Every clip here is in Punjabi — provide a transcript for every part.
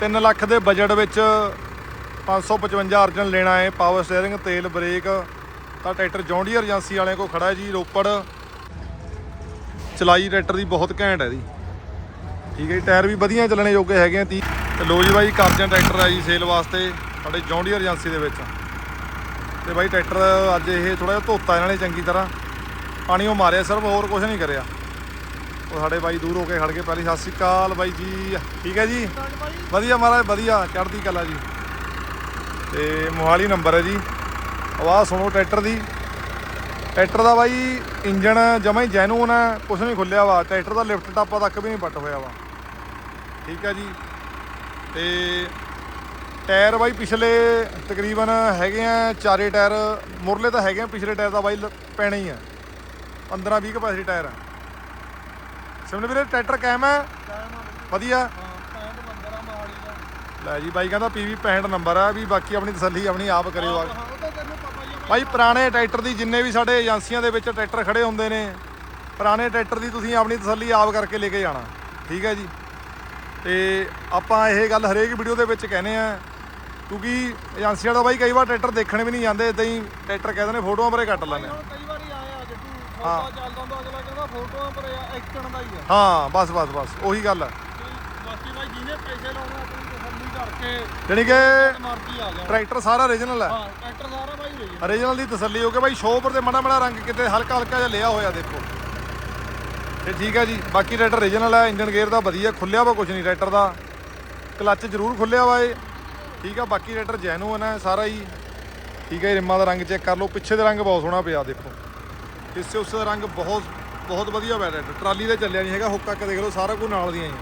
3 ਲੱਖ ਦੇ ਬਜਟ ਵਿੱਚ 555 ਅਰਜਨ ਲੈਣਾ ਹੈ ਪਾਵਰ ਸਟੀਅਰਿੰਗ ਤੇਲ ਬ੍ਰੇਕ ਤਾਂ ਟਰੈਕਟਰ ਜੌਂਡੀਅਰ ਏਜੰਸੀ ਵਾਲਿਆਂ ਕੋਲ ਖੜਾ ਜੀ, ਰੋਪੜ। ਚਲਾਈ ਟਰੈਕਟਰ ਦੀ ਬਹੁਤ ਘੈਂਟ ਹੈ ਜੀ। ਠੀਕ ਹੈ ਜੀ, ਟਾਇਰ ਵੀ ਵਧੀਆ ਚੱਲਣੇ ਯੋਗੇ ਹੈਗੇ ਆ 30 ਤੇ ਲੋ ਜੀ ਬਾਈ, ਕਰਜਨ ਟਰੈਕਟਰ ਹੈ ਜੀ ਸੇਲ ਵਾਸਤੇ, ਸਾਡੇ ਜੌਂਡੀਅਰ ਏਜੰਸੀ ਦੇ ਵਿੱਚ। ਤੇ ਬਾਈ ਟਰੈਕਟਰ ਅੱਜ ਇਹ ਥੋੜਾ ਜਿਹਾ ਧੋਤਾ ਇਹਨਾਂ ਨੇ ਚੰਗੀ ਤਰ੍ਹਾਂ। ਪਾਣੀ ਉਹ ਮਾਰਿਆ, ਸਿਰਫ ਹੋਰ ਕੁਝ ਨਹੀਂ ਕਰਿਆ। ਉਹ ਸਾਡੇ ਬਾਈ ਦੂਰ ਹੋ ਕੇ ਖੜ ਕੇ ਪਹਿਲੀ ਸਤਿ ਸ਼੍ਰੀ ਅਕਾਲ ਬਾਈ ਜੀ। ਠੀਕ ਹੈ ਜੀ? ਵਧੀਆ ਮਹਾਰਾਜ, ਵਧੀਆ। ਚੜ੍ਹਦੀ ਕਲਾ ਜੀ। ਤੇ ਮੋਹਾਲੀ ਨੰਬਰ ਹੈ ਜੀ। ਆਵਾਜ਼ ਸੁਣੋ ਟਰੈਕਟਰ ਦੀ। ਟਰੈਕਟਰ ਦਾ ਬਾਈ ਇੰਜਣ ਜਮਾ ਹੀ ਜੈਨੂਨ ਹੈ ਕੁਝ ਨਹੀਂ ਖੁੱਲਿਆ ਵਾ। ਟਰੈਕਟਰ ਦਾ ਲਿਫਟ ਟਾਪਾ ਤੱਕ ਵੀ ਨਹੀਂ ਪੱਟ ਹੋਇਆ ਵਾ। ਠੀਕ ਹੈ ਜੀ। ਤੇ ਟਾਇਰ ਬਾਈ ਪਿਛਲੇ ਤਕਰੀਬਨ ਹੈਗੇ ਆ ਚਾਰੇ ਟਾਇਰ। ਮੁਰਲੇ ਤਾਂ ਹੈਗੇ ਆ, ਪਿਛਲੇ ਟਾਇਰ ਦਾ ਬਾਈ ਲ- ਪੈਣਾ ਹੀ ਆ। 15 20 ਕਪੈਸਿਟੀ ਟਾਇਰ ਆ। ਸਿਮਨ ਵੀਰੇ, ਟਰੈਕਟਰ ਕਾਇਮ ਹੈ। ਵਧੀਆ। ਲੈ ਜੀ, ਬਾਈ ਕਹਿੰਦਾ ਪੀਵੀ 65 ਨੰਬਰ ਆ, ਵੀ ਬਾਕੀ ਆਪਣੀ ਤਸੱਲੀ ਆਪਣੀ ਆਪ ਕਰਿਓ ਆ। ਭਾਈ ਪੁਰਾਣੇ ਟਰੈਕਟਰ ਦੀ ਜਿੰਨੇ ਵੀ ਸਾਡੇ ਏਜੰਸੀਆਂ ਦੇ ਵਿੱਚ ਟਰੈਕਟਰ ਖੜੇ ਹੁੰਦੇ ਨੇ, ਪੁਰਾਣੇ ਟਰੈਕਟਰ ਦੀ ਤੁਸੀਂ ਆਪਣੀ ਤਸੱਲੀ ਆਪ ਕਰਕੇ ਲੈ ਕੇ ਜਾਣਾ। ਠੀਕ ਹੈ ਜੀ। ਤੇ ਆਪਾਂ ਇਹ ਗੱਲ ਹਰੇਕ ਵੀਡੀਓ ਦੇ ਵਿੱਚ ਕਹਿੰਦੇ ਆ, ਕਿਉਂਕਿ ਏਜੰਸੀਆਂ ਦਾ ਬਾਈ ਕਈ ਵਾਰ ਟਰੈਕਟਰ ਦੇਖਣ ਵੀ ਨਹੀਂ ਜਾਂਦੇ ਇਦਾਂ ਹੀ ਟਰੈਕਟਰ ਕਹਿੰਦੇ ਨੇ, ਫੋਟੋਆਂ ਪਰੇ ਕੱਟ ਲੈਂਦੇ ਆ। ਹਾਂ। ਫੋਟੋ ਚੱਲਦਾ ਹੁੰਦਾ ਅਗਲਾ ਕਹਿੰਦਾ ਫੋਟੋਆਂ ਪਰ ਐਕਸ਼ਨ ਦਾ ਹੀ ਆ। ਹਾਂ ਬਸ ਬਸ ਬਸ ਉਹੀ ਗੱਲ ਹੈ ਤੇ ਬਾਕੀ ਭਾਈ ਜਿਹਨੇ ਪੈਸੇ ਲਾਉਣੇ ਆਪਣੀ ਤਸੱਲੀ ਕਰਕੇ ਜਾਣੀ ਕਿ ਮਰਜ਼ੀ ਆ ਜਾ ਟਰੈਕਟਰ ਸਾਰਾ ਓਰੀਜਨਲ ਹੈ ਹਾਂ ਟਰੈਕਟਰ ਸਾਰਾ ਭਾਈ ਰਹੀ ਓਰੀਜਨਲ ਦੀ ਤਸੱਲੀ ਹੋ ਕੇ ਬਾਈ ਸ਼ੋਅ ਪਰ ਤੇ ਮਾੜਾ ਮਾੜਾ ਰੰਗ ਕਿਤੇ ਹਲਕਾ ਹਲਕਾ ਜਿਹਾ ਲਿਆ ਹੋਇਆ ਦੇਖੋ। ਤੇ ਠੀਕ ਹੈ ਜੀ ਬਾਕੀ ਟਰੈਕਟਰ ਓਰੀਜਨਲ ਹੈ ਇੰਜਨ ਗੇਅਰ ਦਾ ਵਧੀਆ ਖੁੱਲਿਆ ਵਾ ਕੁਝ ਨਹੀਂ ਟਰੈਕਟਰ ਦਾ। ਕਲੱਚ ਜ਼ਰੂਰ ਖੁੱਲਿਆ ਵਾ ਇਹ। ਠੀਕ ਆ ਬਾਕੀ ਟਰੈਕਟਰ ਜੈਨੂਨ ਹੈ ਸਾਰਾ ਹੀ। ਠੀਕ ਹੈ ਰਿਮਾਂ ਦਾ ਰੰਗ ਚੈੱਕ ਕਰ ਲਓ ਪਿੱਛੇ ਦੇ ਰੰਗ ਬਹੁਤ ਸੋਹਣਾ ਪਿਆ ਦੇਖੋ। ਹਿੱਸੇ ਉਸ ਦਾ ਰੰਗ ਬਹੁਤ ਬਹੁਤ ਵਧੀਆ ਟਰੈਕਟਰ ਟਰਾਲੀ ਤੇ ਚੱਲਿਆ ਨਹੀਂ ਹੈਗਾ ਹੁੱਕਾ ਕੇ ਦੇਖ ਲਓ ਸਾਰਾ ਕੁਝ ਨਾਲ ਦੀਆਂ ਹੀ।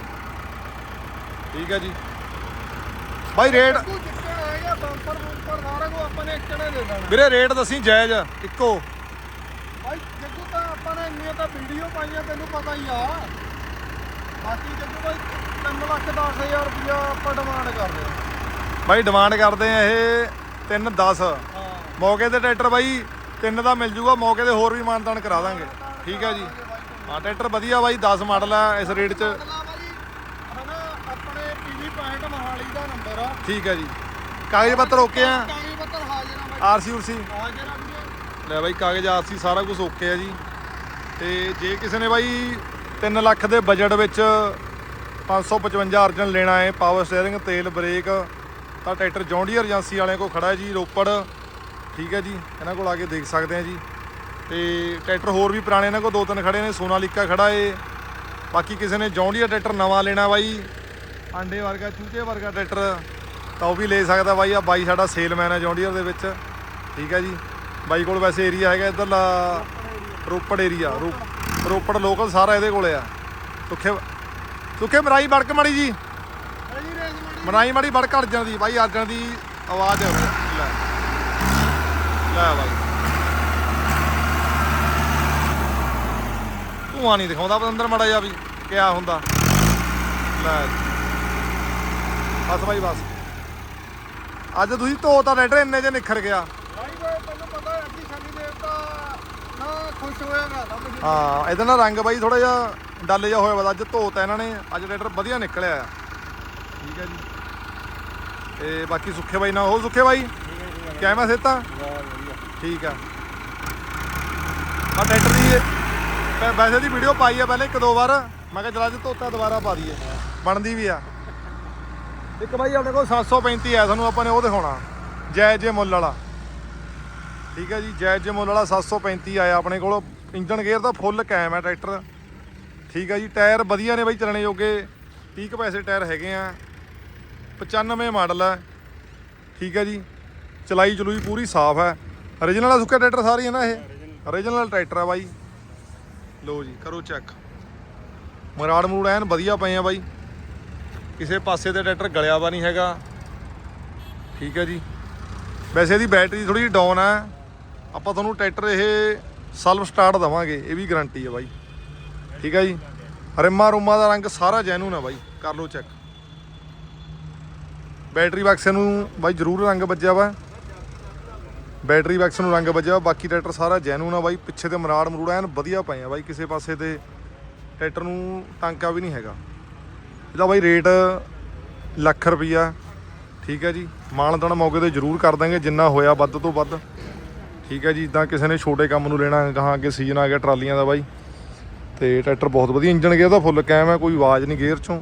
ਠੀਕ ਹੈ ਜੀ। ਬਾਈ ਰੇਟ ਦੇ ਵੀਰੇ ਰੇਟ ਦੱਸੀ ਜਾਇਜ਼ ਇੱਕੋ। ਭਾਈ ਜੱਗੂ ਤਾਂ ਆਪਾਂ ਨੇ ਇੰਨੀਆਂ ਤਾਂ ਵੀਡੀਓ ਪਾਈਆਂ ਤੈਨੂੰ ਪਤਾ ਹੀ ਆ। ਬਾਕੀ ਜੱਗੂ ਭਾਈ 3 ਲੱਖ 10000 ਰੁਪਇਆ ਆਪਾਂ ਡਿਮਾਂਡ ਕਰਦੇ ਆ ਬਾਈ ਡਿਮਾਂਡ ਕਰਦੇ ਆ ਇਹ 3 10 ਹਾਂ। ਮੌਕੇ ਤੇ ਟਰੈਕਟਰ ਬਾਈ ਤਿੰਨ ਦਾ ਮਿਲ ਜੂਗਾ ਮੌਕੇ ਤੇ ਹੋਰ ਵੀ ਮਾਨਤਾਨ ਕਰਾ ਦਾਂਗੇ। ਠੀਕ ਹੈ ਜੀ। ਹਾਂ ਟਰੈਕਟਰ ਵਧੀਆ ਬਾਈ 10 ਮਾਡਲ ਹੈ ਇਸ ਰੇਟ 'ਚ। ਅਗਲਾ ਭਾਈ ਹਨਾ ਆਪਣੇ ਪੀਵੀ 65 ਮਹਾਲੀ ਦਾ ਨੰਬਰ ਆ। ਠੀਕ ਹੈ ਜੀ। ਕਾਗਜ਼ ਪੱਤਰ ਓਕੇ ਆ? ਕਾਗਜ਼ ਪੱਤਰ ਹਾਜ਼ਰ ਆ ਭਾਈ ਆਰਸੀ ਉਰਸੀ ਹਾਜ਼ਰ ਆ ਵੀਰੇ। ਲੈ ਬਾਈ ਕਾਗਜ਼ ਆਰਸੀ ਸਾਰਾ ਕੁਝ ਓਕੇ ਆ ਜੀ। ਤੇ ਜੇ ਕਿਸੇ ਨੇ ਬਾਈ 3 ਲੱਖ ਦੇ ਬਜਟ ਵਿੱਚ 555 ਅਰਜਨ ਲੈਣਾ ਹੈ ਪਾਵਰ ਸਟੀਅਰਿੰਗ ਤੇਲ ਬ੍ਰੇਕ ਤਾਂ ਟਰੈਕਟਰ ਜੌਂਡੀਅਰ ਏਜੰਸੀ ਵਾਲਿਆਂ ਕੋਲ ਖੜਾ ਹੈ ਜੀ ਰੋਪੜ। ਠੀਕ ਹੈ ਜੀ ਇਹਨਾਂ ਕੋਲ ਆ ਕੇ ਦੇਖ ਸਕਦੇ ਆ ਜੀ। ਤੇ ਟਰੈਕਟਰ ਹੋਰ ਵੀ ਪੁਰਾਣੇ ਇਹਨਾਂ ਕੋਲ ਦੋ ਤਿੰਨ ਖੜੇ ਨੇ ਸੋਨਾਲੀਕਾ ਖੜਾ ਏ। ਬਾਕੀ ਕਿਸੇ ਨੇ ਜੌਂਡੀਅਰ ਟਰੈਕਟਰ ਨਵਾਂ ਲੈਣਾ ਬਾਈ ਆਂਡੇ ਵਰਗਾ ਚੂਚੇ ਵਰਗਾ ਟਰੈਕਟਰ ਤਾਂ ਉਹ ਵੀ ਲੈ ਸਕਦਾ ਬਾਈ ਆ ਬਾਈ ਸਾਡਾ ਸੇਲਮੈਨ ਹੈ ਜੌਂਡੀਅਰ ਦੇ ਵਿੱਚ। ਠੀਕ ਹੈ ਜੀ ਬਾਈ ਕੋਲ ਵੈਸੇ ਏਰੀਆ ਹੈਗਾ ਇਧਰਲਾ ਰੋਪੜ ਏਰੀਆ ਰੋਪੜ ਲੋਕਲ ਸਾਰਾ ਇਹਦੇ ਕੋਲੇ ਆ। ਸੁੱਖੇ ਸੁੱਖੇ ਮਰਾਈ ਬੜਕ ਮਾੜੀ ਜੀ। ਰੇਸ ਮਾੜੀ। ਬੜਕ ਅਰਜਨ ਦੀ ਬਾਈ ਅਰਜਨ ਦੀ ਆਵਾਜ਼ ਆ। ਰਹੀ ਲੈ। ਲੈ ਬਾਈ। ਧੂਆਂ ਨਹੀਂ ਦਿਖਾਉਂਦਾ ਅੰਦਰ ਮਾੜਾ ਜਿਹਾ ਵੀ ਕਿਆ ਹੁੰਦਾ। ਲੈ। ਬਸ ਬਾਈ ਬਸ। ਅੱਜ ਤੁਸੀਂ ਧੋਤਾ ਟਰੈਕਟਰ ਇੰਨੇ ਚ ਨਿਖਰ ਗਿਆ। ਹੈ ਨਾ ਨਾ ਹਾਂ ਇਹਦਾ ਨਾ ਰੰਗ ਬਾਈ ਥੋੜਾ ਜਿਹਾ ਡੱਲ ਜਿਹਾ ਹੋਇਆ ਵਾ। ਅੱਜ ਧੋਤਾ ਇਹਨਾਂ ਨੇ ਅੱਜ ਟਰੈਕਟਰ ਵਧੀਆ ਨਿਕਲਿਆ ਆ। ਠੀਕ ਹੈ ਜੀ। ਤੇ ਬਾਕੀ ਸੁੱਖੇ ਬਾਈ ਨਾਲ ਉਹ ਸੁੱਖੇ ਬਾਈ ਕਿਵੇਂ ਸੇਤਾ ਠੀਕ ਆ। ਆ ਟਰੈਕਟਰ ਦੀ ਵੈ- ਵੈਸੇ ਦੀ ਵੀਡੀਓ ਪਾਈ ਆ ਪਹਿਲੇ ਇੱਕ ਦੋ ਵਾਰ। ਮੈਂ ਕਿਹਾ ਚਲਾ ਅੱਜ ਧੋਤਾ ਦੁਬਾਰਾ ਪਾ ਦਈਏ। ਬਣਦੀ ਵੀ ਆ। ਇੱਕ ਬਾਈ ਆਪਣੇ ਕੋਲ 735 ਆ ਤੁਹਾਨੂੰ ਆਪਾਂ ਨੇ ਉਹ ਦਿਖਾਉਣਾ। ਜੈ ਜੇ ਮੁੱਲ ਵਾਲਾ। ਠੀਕ ਹੈ ਜੀ, ਜੈ ਜੇ ਮੁੱਲ ਵਾਲਾ 735 ਆਇਆ ਆਪਣੇ ਕੋਲ। ਇੰਜਨ ਗੇਅਰ ਦਾ ਫੁੱਲ ਕਾਇਮ ਹੈ ਟਰੈਕਟਰ ਠੀਕ ਹੈ ਜੀ, ਟਾਇਰ ਵਧੀਆ ਨੇ ਬਾਈ ਚਲਣੇ ਜੋਗੇ। 30 ਕੁ ਪੈਸੇ ਟਾਇਰ ਹੈਗੇ ਆ। 95 ਮਾਡਲ ਹੈ ਠੀਕ ਹੈ ਜੀ ਚਲਾਈ ਚਲੂਈ ਪੂਰੀ ਸਾਫ਼ ਹੈ origignal ਆ ਸੁੱਕਾ ਟਰੈਕਟਰ ਸਾਰੀ ਹੈ ਨਾ ਇਹ? Origignal ਟਰੈਕਟਰ ਆ ਬਾਈ। ਲਓ ਜੀ, ਕਰੋ ਚੈੱਕ ਮਰਾੜ ਮਰੂੜ ਐਨ ਵਧੀਆ ਪਏ ਆ ਬਾਈ। ਕਿਸੇ ਪਾਸੇ ਤੇ ਟਰੈਕਟਰ ਗਲਿਆ ਵਾ ਨਹੀਂ ਹੈਗਾ। ਠੀਕ ਹੈ ਜੀ। ਵੈਸੇ ਇਹਦੀ ਬੈਟਰੀ ਥੋੜੀ ਜਿਹੀ ਡਾਊਨ ਹੈ ਆਪਾਂ ਤੁਹਾਨੂੰ ਟਰੈਕਟਰ ਇਹ ਸਲਫ ਸਟਾਰਟ ਦਵਾਂਗੇ, ਇਹ ਵੀ ਗਾਰੰਟੀ ਆ ਬਾਈ। ਠੀਕ ਹੈ ਜੀ। ਰਿਮਾ ਰੁਮਾ ਦਾ ਰੰਗ ਸਾਰਾ ਜੈਨੂਨ ਆ ਬਾਈ। ਕਰ ਲਓ ਚੈੱਕ ਬੈਟਰੀ ਬਕਸੇ ਨੂੰ ਬਾਈ ਜ਼ਰੂਰ ਰੰਗ ਵੱਜਿਆ ਵਾ। ਬੈਟਰੀ ਬਕਸ ਨੂੰ ਰੰਗ ਵੱਜਿਆ, ਬਾਕੀ ਟਰੈਕਟਰ ਸਾਰਾ ਜੈਨੂਨ ਆ ਬਾਈ। ਪਿੱਛੇ ਤੇ ਮਰਾੜ ਮਰੂੜਾ ਐਨ ਵਧੀਆ ਪਏ ਆ ਬਾਈ, ਕਿਸੇ ਪਾਸੇ ਤੇ ਟਰੈਕਟਰ ਨੂੰ ਟਾਂਕਾ ਵੀ ਨਹੀਂ ਹੈਗਾ। ਇਹਦਾ ਬਾਈ ਰੇਟ ਲੱਖ ਰੁਪਈਆ, ਠੀਕ ਹੈ ਜੀ। ਮਾਨਦਾਨ ਮੌਕੇ ਤੇ ਜ਼ਰੂਰ ਕਰ ਦਾਂਗੇ, ਜਿੰਨਾ ਹੋਇਆ ਵੱਧ ਤੋਂ ਵੱਧ। ਠੀਕ ਹੈ ਜੀ ਇਦਾਂ ਕਿਸੇ ਨੇ ਛੋਟੇ ਕੰਮ ਨੂੰ ਲੈਣਾ, ਗਾਹਾਂ ਅੱਗੇ ਸੀਜ਼ਨ ਆ ਗਿਆ ਟਰਾਲੀਆਂ ਦਾ ਬਾਈ। ਤੇ ਟਰੈਕਟਰ ਬਹੁਤ ਵਧੀਆ ਇੰਜਨ ਗਿਆ ਤਾਂ ਫੁੱਲ ਕੈਮ ਹੈ ਕੋਈ ਆਵਾਜ਼ ਨਹੀਂ ਗੇਅਰ ਚੋਂ।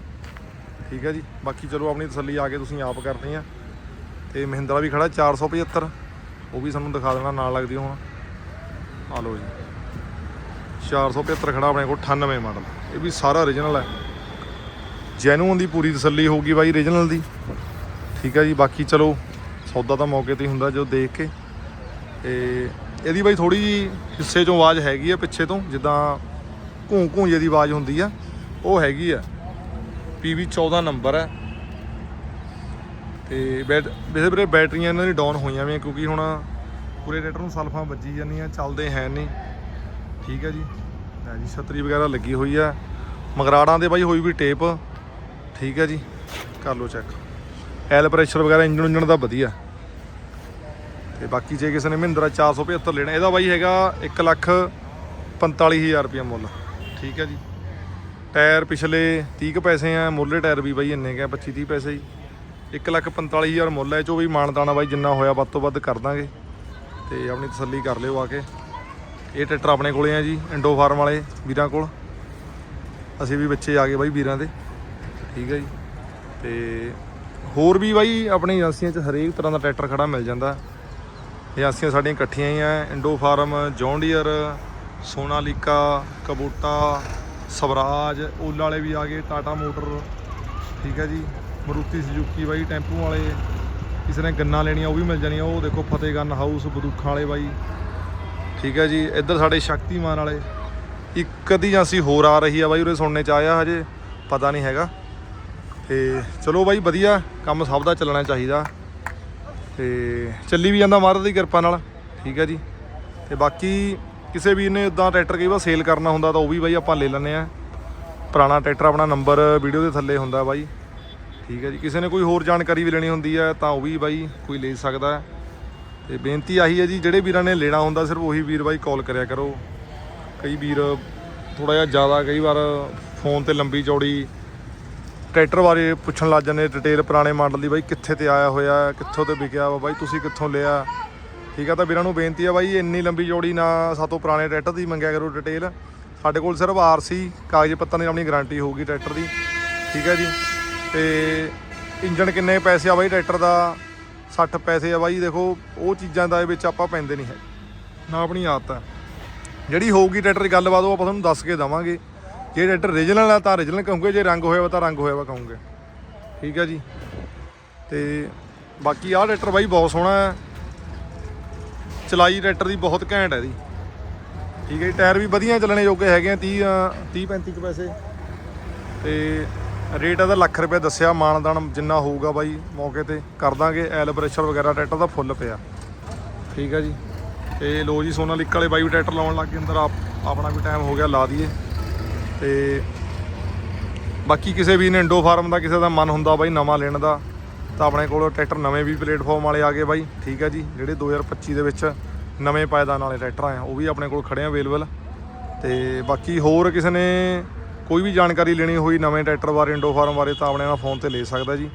ਠੀਕ ਹੈ ਜੀ, ਬਾਕੀ ਚਲੋ ਆਪਣੀ ਤਸੱਲੀ ਆ ਕੇ ਤੁਸੀਂ ਆਪ ਕਰਨੀ ਆ। ਤੇ ਮਹਿੰਦਰਾ ਵੀ ਖੜਾ 475 ਉਹ ਵੀ ਸਾਨੂੰ ਦਿਖਾ ਦੇਣਾ, ਨਾਲ ਲੱਗਦੀ ਹੁਣ। ਆ ਲਓ ਜੀ। 475 ਖੜਾ ਆਪਣੇ ਕੋਲ 98 ਮਾਡਲ। ਇਹ ਵੀ ਸਾਰਾ origignal ਹੈ। ਜੈਨੂਨ ਦੀ ਪੂਰੀ ਤਸੱਲੀ ਹੋਊਗੀ ਬਾਈ origignal ਦੀ। ਠੀਕ ਹੈ ਜੀ, ਬਾਕੀ ਚਲੋ, ਸੌਦਾ ਤਾਂ ਮੌਕੇ ਤੇ ਹੀ ਹੁੰਦਾ ਜੋ ਦੇਖ ਕੇ। ਤੇ ਇਹਦੀ ਬਾਈ ਥੋੜੀ ਜੀ ਹਿੱਸੇ ਚੋਂ ਆਵਾਜ਼ ਹੈਗੀ ਆ ਪਿੱਛੇ ਤੋਂ, ਜਿੱਦਾਂ ਘੂੰ ਘੂੰ ਜਿਹੀ ਆਵਾਜ਼ ਹੁੰਦੀ ਆ। ਉਹ ਹੈਗੀ ਆ। PV 14 ਨੰਬਰ ਹੈ। ਤੇ ਬੈਟ ਵੈਸੇ ਵੀਰੇ ਬੈਟਰੀਆਂ ਇਹਨਾਂ ਦੀ ਡਾਊਨ ਹੋਈਆਂ ਵੀ ਕਿਉਂਕਿ ਹੁਣ ਪੂਰੇ ਰੇਟਰ ਨੂੰ ਸਲਫਾਂ ਵੱਜੀ ਜਾਂਦੀਆਂ, ਚੱਲਦੇ ਹੈ ਨਹੀਂ। ਠੀਕ ਹੈ ਜੀ। ਲੈ ਜੀ, ਛਤਰੀ ਵਗੈਰਾ ਲੱਗੀ ਹੋਈ ਆ। ਮਗਰਾੜਾਂ ਦੇ ਬਾਈ ਹੋਈ ਵੀ ਟੇਪ। ਠੀਕ ਹੈ ਜੀ। ਕਰ ਲਓ ਚੈੱਕ ਐਲ ਪ੍ਰੈਸ਼ਰ ਵਗੈਰਾ ਇੰਜਨ ਇੰਜਨ ਦਾ ਵਧੀਆ। ਤੇ ਬਾਕੀ ਜੇ ਕਿਸੇ ਨੇ ਮਹਿੰਦਰਾ 475 ਲੈਣਾ, ਇਹਦਾ ਬਾਈ ਹੈਗਾ 1 ਲੱਖ 45000 ਰੁਪਏ ਮੁੱਲ। ਠੀਕ ਹੈ ਜੀ। ਟਾਇਰ ਪਿਛਲੇ 30 ਕੁ ਪੈਸੇ ਆ, ਮੁੱਲੇ ਟਾਇਰ ਵੀ ਬਾਈ ਇੰਨੇ ਕਾ 25 30 ਪੈਸੇ ਜੀ। 1 ਲੱਖ 45000 ਮੁੱਲ ਹੈ ਇਹ ਚੋਂ ਵੀ ਮਾਨਦਾਨਾ ਬਾਈ, ਜਿੰਨਾ ਹੋਇਆ ਵੱਧ ਤੋਂ ਵੱਧ ਕਰ ਦਾਂਗੇ। ਤੇ ਆਪਣੀ ਤਸੱਲੀ ਕਰ ਲਿਓ ਆ ਕੇ। ਇਹ ਟਰੈਕਟਰ ਆਪਣੇ ਕੋਲੇ ਆ ਜੀ, ਇੰਡੋ ਫਾਰਮ ਵਾਲੇ ਵੀਰਾਂ ਕੋਲ। ਅਸੀਂ ਵੀ ਬੱਚੇ ਆ ਗਏ ਬਾਈ ਵੀਰਾਂ ਦੇ। ਠੀਕ ਹੈ ਜੀ। ਤੇ ਹੋਰ ਵੀ ਬਾਈ ਆਪਣੀ ਏਜੰਸੀਆਂ 'ਚ ਹਰੇਕ ਤਰ੍ਹਾਂ ਦਾ ਟਰੈਕਟਰ ਖੜਾ ਮਿਲ ਜਾਂਦਾ। ਏਜੰਸੀਆਂ ਸਾਡੀਆਂ ਇਕੱਠੀਆਂ ਹੀ ਆ। Indo Farm John Deere Sonalika Kubota, Swaraj, Ola ਵਾਲੇ ਵੀ ਆ ਗਏ, ਟਾਟਾ ਮੋਟਰ। ਠੀਕ ਹੈ ਜੀ। ਮਰੂਤੀ ਸੁਜ਼ੂਕੀ ਬਾਈ, ਟੈਂਪੂ ਵਾਲੇ। ਕਿਸੇ ਨੇ ਗੰਨਾ ਲੈਣੀਆਂ, ਉਹ ਵੀ ਮਿਲ ਜਾਣੀਆਂ। ਉਹ ਦੇਖੋ ਫਤਿਹਗਨ ਹਾਊਸ ਬਦੂਖਾਂ ਵਾਲੇ ਬਾਈ। ਠੀਕ ਹੈ ਜੀ, ਇੱਧਰ ਸਾਡੇ ਸ਼ਕਤੀਮਾਨ ਵਾਲੇ। ਇੱਕ ਅੱਧੀ ਏਜੰਸੀ ਹੋਰ ਆ ਰਹੀ ਆ ਬਾਈ, ਉਰੇ ਸੁਣਨੇ ਚ ਆਇਆ ਹਜੇ, ਪਤਾ ਨਹੀਂ ਹੈਗਾ। ਤੇ ਚਲੋ ਬਾਈ, ਵਧੀਆ ਕੰਮ ਸਭ ਦਾ ਚੱਲਣਾ ਚਾਹੀਦਾ। ਤੇ ਚੱਲੀ ਵੀ ਜਾਂਦਾ ਮਹਾਰਾਜ ਦੀ ਕਿਰਪਾ ਨਾਲ। ਠੀਕ ਹੈ ਜੀ। ਤੇ ਬਾਕੀ ਕਿਸੇ ਵੀਰ ਨੇ ਉਦਾਂ ਟਰੈਕਟਰ ਕਈ ਵਾਰ ਸੇਲ ਕਰਨਾ ਹੁੰਦਾ ਤਾਂ ਉਹ ਵੀ ਬਾਈ ਆਪਾਂ ਲੈ ਲੈਂਦੇ ਆ ਪੁਰਾਣਾ ਟਰੈਕਟਰ ਆਪਣਾ ਨੰਬਰ ਵੀਡੀਓ ਦੇ ਥੱਲੇ ਹੁੰਦਾ ਬਾਈ। ਠੀਕ ਹੈ ਜੀ। ਕਿਸੇ ਨੇ ਕੋਈ ਹੋਰ ਜਾਣਕਾਰੀ ਵੀ ਲੈਣੀ ਹੁੰਦੀ ਹੈ ਤਾਂ ਉਹ ਵੀ ਬਾਈ ਕੋਈ ਲੈ ਸਕਦਾ ਹੈ। ਤੇ ਬੇਨਤੀ ਆਹੀ ਹੈ ਜੀ, ਜਿਹੜੇ ਵੀਰਾਂ ਨੇ ਲੈਣਾ ਹੁੰਦਾ ਸਿਰਫ ਉਹੀ ਵੀਰ ਬਾਈ ਕਾਲ ਕਰਿਆ ਕਰੋ। ਕਈ ਵੀਰ ਥੋੜਾ ਜਿਹਾ ਜ਼ਿਆਦਾ, ਕਈ ਵਾਰ ਫੋਨ ਤੇ ਲੰਬੀ ਚੌੜੀ ਟਰੈਕਟਰ ਬਾਰੇ ਪੁੱਛਣ ਲੱਗ ਜਾਂਦੇ ਡਿਟੇਲ ਪੁਰਾਣੇ ਮਾਡਲ ਦੀ ਬਾਈ ਕਿੱਥੇ ਤੇ ਆਇਆ ਹੋਇਆ, ਕਿੱਥੋਂ ਤੇ ਵਿਕਿਆ ਵਾ ਬਾਈ, ਤੁਸੀਂ ਕਿੱਥੋਂ ਲਿਆ? ਠੀਕ ਆ ਤਾਂ ਵੀਰਾਂ ਨੂੰ ਬੇਨਤੀ ਆ ਬਾਈ, ਇੰਨੀ ਲੰਬੀ ਚੌੜੀ ਨਾ ਸਾਤੋਂ ਪੁਰਾਣੇ ਟਰੈਕਟਰ ਦੀ ਮੰਗਿਆ ਕਰੋ ਡਿਟੇਲ। ਸਾਡੇ ਕੋਲ ਸਿਰਫ ਆਰਸੀ ਕਾਗਜ਼ ਪੱਤਰਾਂ ਦੀ ਆਪਣੀ ਗਾਰੰਟੀ ਹੋਊਗੀ ਟਰੈਕਟਰ ਦੀ। ਠੀਕ ਹੈ ਜੀ। ਤੇ ਇੰਜਣ ਕਿੰਨੇ ਪੈਸੇ ਆ ਬਾਈ? ਟਰੈਕਟਰ ਦਾ 60 ਪੈਸੇ ਆ ਬਾਈ। ਦੇਖੋ, ਉਹ ਚੀਜ਼ਾਂ ਦਾ ਇਹ ਵਿੱਚ ਆਪਾਂ ਪੈਂਦੇ ਨਹੀਂ ਹੈ। ਨਾ ਆਪਣੀ ਆਦਤ ਹੈ। ਜਿਹੜੀ ਹੋਊਗੀ ਟਰੈਕਟਰ ਦੀ ਗੱਲਬਾਤ, ਉਹ ਆਪਾਂ ਤੁਹਾਨੂੰ ਦੱਸ ਕੇ ਦਵਾਂਗੇ। ਜੇ ਟਰੈਕਟਰ ਰੀਜਨਲ ਆ, ਤਾਂ ਰੀਜਨਲ ਕਹੂੰਗੇ। ਜੇ ਰੰਗ ਹੋਇਆ ਵਾ, ਤਾਂ ਰੰਗ ਹੋਇਆ ਵਾ ਕਹੂੰਗੇ। ਠੀਕ ਹੈ ਜੀ? ਤੇ ਬਾਕੀ ਆਹ ਟਰੈਕਟਰ ਬਾਈ ਬਹੁਤ ਸੋਹਣਾ ਹੈ। ਚਲਾਈ ਟਰੈਕਟਰ ਦੀ ਬਹੁਤ ਘੈਂਟ ਹੈ ਦੀ ਠੀਕ ਹੈ ਜੀ? ਟਾਇਰ ਵੀ ਵਧੀਆ ਚੱਲਣੇ ਜੋਗੇ ਹੈਗੇ ਆ 30 30 35 ਕੁ ਪੈਸੇ। ਤੇ ਰੇਟ ਇਹਦਾ ਲੱਖ ਰੁਪਏ ਦੱਸਿਆ, ਮਾਨਦਾਨ ਜਿੰਨਾ ਹੋਊਗਾ ਬਾਈ ਮੌਕੇ ਤੇ ਕਰ ਦਾਂਗੇ। ਐਲ ਪ੍ਰੈਸ਼ਰ ਵਗੈਰਾ ਟਰੈਕਟਰ ਦਾ ਫੁੱਲ ਪਿਆ। ਠੀਕ ਹੈ ਜੀ। ਤੇ ਲੋ ਜੀ, ਸੋਨਾਲਿਕ ਵਾਲੇ ਬਾਈ ਵੀ ਟਰੈਕਟਰ ਲਾਉਣ ਲੱਗ ਗਏ ਅੰਦਰ। ਆਪ, ਆਪਣਾ ਵੀ ਟਾਈਮ ਹੋ ਗਿਆ, ਲਾ ਦਈਏ। ਤੇ ਬਾਕੀ ਕਿਸੇ ਵੀ ਨਿੰਡੋ ਫਾਰਮ ਦਾ ਕਿਸੇ ਦਾ ਮਨ ਹੁੰਦਾ ਬਾਈ ਨਵਾਂ ਲੈਣ ਦਾ, ਤਾਂ ਆਪਣੇ ਕੋਲ ਟਰੈਕਟਰ ਨਵੇਂ ਵੀ ਪਲੇਟਫਾਰਮ ਵਾਲੇ ਆ ਗਏ ਬਾਈ। ਠੀਕ ਹੈ ਜੀ। ਜਿਹੜੇ 2025 ਦੇ ਵਿੱਚ ਨਵੇਂ ਪਾਇਦਾਨ ਵਾਲੇ ਟਰੈਕਟਰ ਆ, ਉਹ ਵੀ ਆਪਣੇ ਕੋਲ ਖੜੇ ਆ ਅਵੇਲੇਬਲ ਤੇ ਬਾਕੀ ਹੋਰ ਕਿਸੇ ਨੇ ਕੋਈ ਵੀ ਜਾਣਕਾਰੀ ਲੈਣੀ ਹੋਈ ਨਵੇਂ ਟਰੈਕਟਰ ਬਾਰੇ, ਇੰਡੋ ਫਾਰਮ ਬਾਰੇ ਤਾਂ ਆਪਣੇ ਨਾਲ ਫੋਨ ਤੇ ਲੈ ਸਕਦਾ ਜੀ।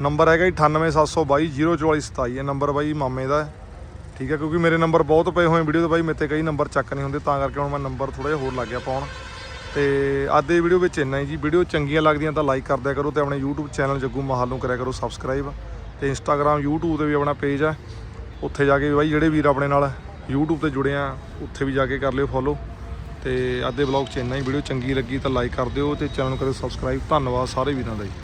ਨੰਬਰ ਹੈਗਾ ਜੀ 9872204427 ਇਹ ਨੰਬਰ ਬਾਈ ਮਾਮੇ ਦਾ। ਠੀਕ ਹੈ, ਕਿਉਂਕਿ ਮੇਰੇ ਨੰਬਰ ਬਹੁਤ ਪਏ ਹੋਏ ਵੀਡੀਓ ਤੇ ਬਾਈ, ਮੇਰੇ ਤੇ ਕਈ ਨੰਬਰ ਚੱਕ ਨਹੀਂ ਹੁੰਦੇ, ਤਾਂ ਕਰਕੇ ਹੁਣ ਮੈਂ ਨੰਬਰ ਥੋੜਾ ਜਿਹਾ ਹੋਰ ਲੱਗ ਗਿਆ ਪਾਉਣ। ਤੇ ਅੱਜ ਦੀ ਵੀਡੀਓ ਵਿੱਚ ਇੰਨਾ ਹੀ ਜੀ। ਵੀਡੀਓ ਚੰਗੀਆਂ ਲੱਗਦੀਆਂ ਤਾਂ ਲਾਈਕ ਕਰਦਿਆ ਕਰੋ ਤੇ ਆਪਣੇ YouTube ਚੈਨਲ ਜੱਗੂ ਮਹਾਲ ਨੂੰ ਕਰਿਆ ਕਰੋ ਸਬਸਕ੍ਰਾਈਬ ਤੇ Instagram, YouTube ਤੇ ਵੀ ਆਪਣਾ ਪੇਜ ਹੈ ਉੱਥੇ ਜਾ ਕੇ ਬਾਈ, ਜਿਹੜੇ ਵੀਰ ਆਪਣੇ ਨਾਲ YouTube ਤੇ ਜੁੜੇ ਆ, ਉੱਥੇ ਵੀ ਜਾ ਕੇ ਕਰ ਲਿਓ ਫੋਲੋ ਤੇ ਅੱਜ ਦੇ ਵਲੌਗ 'ਚ ਇੰਨਾ ਹੀ। ਵੀਡੀਓ ਚੰਗੀ ਲੱਗੀ ਤਾਂ ਲਾਈਕ ਕਰ ਦਿਓ ਤੇ ਚੈਨਲ ਨੂੰ ਕਰਿਓ ਸਬਸਕ੍ਰਾਈਬ ਧੰਨਵਾਦ ਸਾਰੇ ਵੀਰਾਂ ਦਾ ਜੀ।